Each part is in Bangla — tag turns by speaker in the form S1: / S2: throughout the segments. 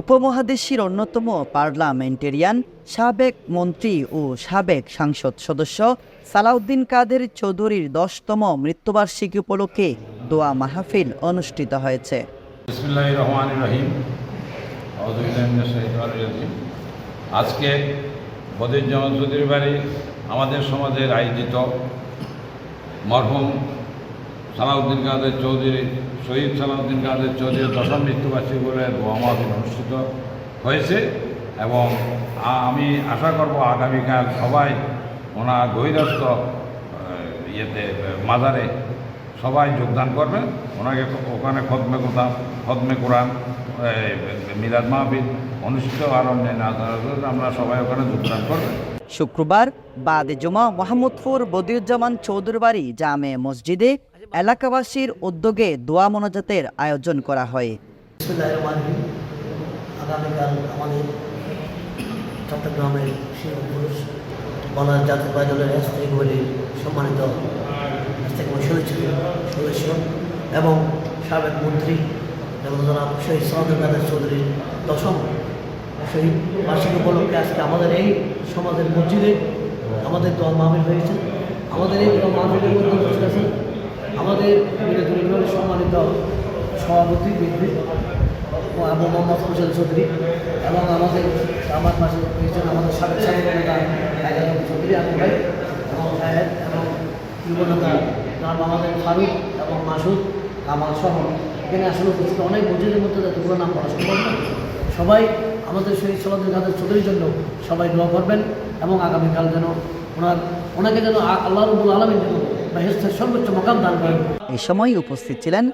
S1: উপমহাদেশের অন্যতম পার্লামেন্টেরিয়ান, সাবেক মন্ত্রী ও সাবেক সাংসদ সদস্য সালাউদ্দিন কাদের চৌধুরীর দশতম মৃত্যুবার্ষিকী উপলক্ষে দোয়া মাহফিল অনুষ্ঠিত হয়েছে।
S2: আজকে বদির জামান চৌধুরী বাড়ি আমাদের সমাজের আয়োজিত মরহুম সালাউদ্দিন কাদের চৌধুরী, শহীদ সালাউদ্দিন কাদের চৌধুরীর দশম মৃত্যুবার্ষিকী বলে মহাবিল অনুষ্ঠিত হয়েছে এবং আমি আশা করব আগামীকাল সবাই ওনার গহিরস্থ ইয়েতে, মাজারে সবাই যোগদান করবে। ওনাকে ওখানে খদমে কোরআন খদমে কোরআন মিলাদ মাহফিল অনুষ্ঠিত আরম্ভে আদালত আমরা সবাই ওখানে যোগদান করবে।
S1: শুক্রবার বাদে জমা মোহাম্মদপুর বদিউজ্জামান চৌধুরী বাড়ি জামে মসজিদে এলাকাবাসীর উদ্যোগে দোয়া মনোজাতের আয়োজন করা হয়।
S3: চট্টগ্রামের সম্মানিত এবং সাবেক মন্ত্রী এবং জনাব শহীদ সহদুল কাদের চৌধুরীর দশম শহীদ বার্ষিক উপলক্ষে আজকে আমাদের এই সমাজের মসজিদে আমাদের দোয়া মাহফিল হয়েছে। আমাদের এই দোয়া মাহফিলের মধ্যে আমাদের বিনোদন সম্মানিত সভাপতি বিদ্যুৎ আবু মোহাম্মদ হোসেন চৌধুরী এবং আমাদের আমার পাশে রয়েছেন আমাদের সাবেক নেতা আইজানুল চৌধুরী আবু ভাই এবং সাহেব এবং যুব নেতা জনাব আমাদের ফারুক এবং মাসুদ কামাল সহ এখানে আসলে উপস্থিত অনেক মসজিদের মধ্যে যতগুলো নাম বলা সম্ভব নয়। সবাই আমাদের শহীদ সমাজের কাদের চৌধুরীর জন্য সবাই দোয়া করবেন এবং আগামীকাল যেন ওনার ওনাকে যেন আল্লাহ রবুল আলমীর যেন
S1: এই সময় উপস্থিত ছিলেন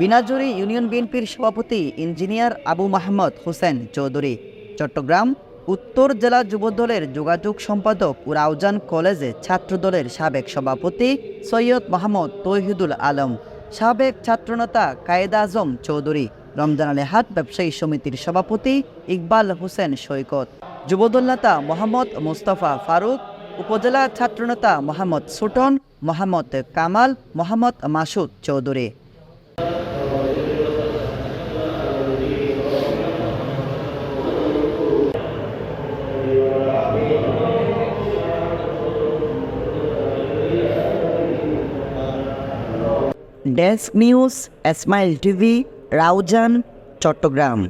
S1: বিনাজুরি ইউনিয়ন বিএনপির সভাপতি ইঞ্জিনিয়ার আবু মাহমদ হোসেন চৌধুরী, চট্টগ্রাম উত্তর জেলা যুবদলের যোগাযোগ সম্পাদক ও রাউজান কলেজে ছাত্রদলের সাবেক সভাপতি সৈয়দ মোহাম্মদ তৌহিদুল আলম, সাবেক ছাত্রনেতা কায়েদ আজম চৌধুরী, রমজান আলী ব্যবসায়ী সমিতির সভাপতি ইকবাল হোসেন সৈকত, যুবদল নেতা মোহাম্মদ মোস্তফা ফারুক উপজেলা ছাত্রনেতা Mohammad Suton, Mohammad Kamal, Mohammad Masud Chowdhury. Desk news smile TV, Raozan, Chattogram.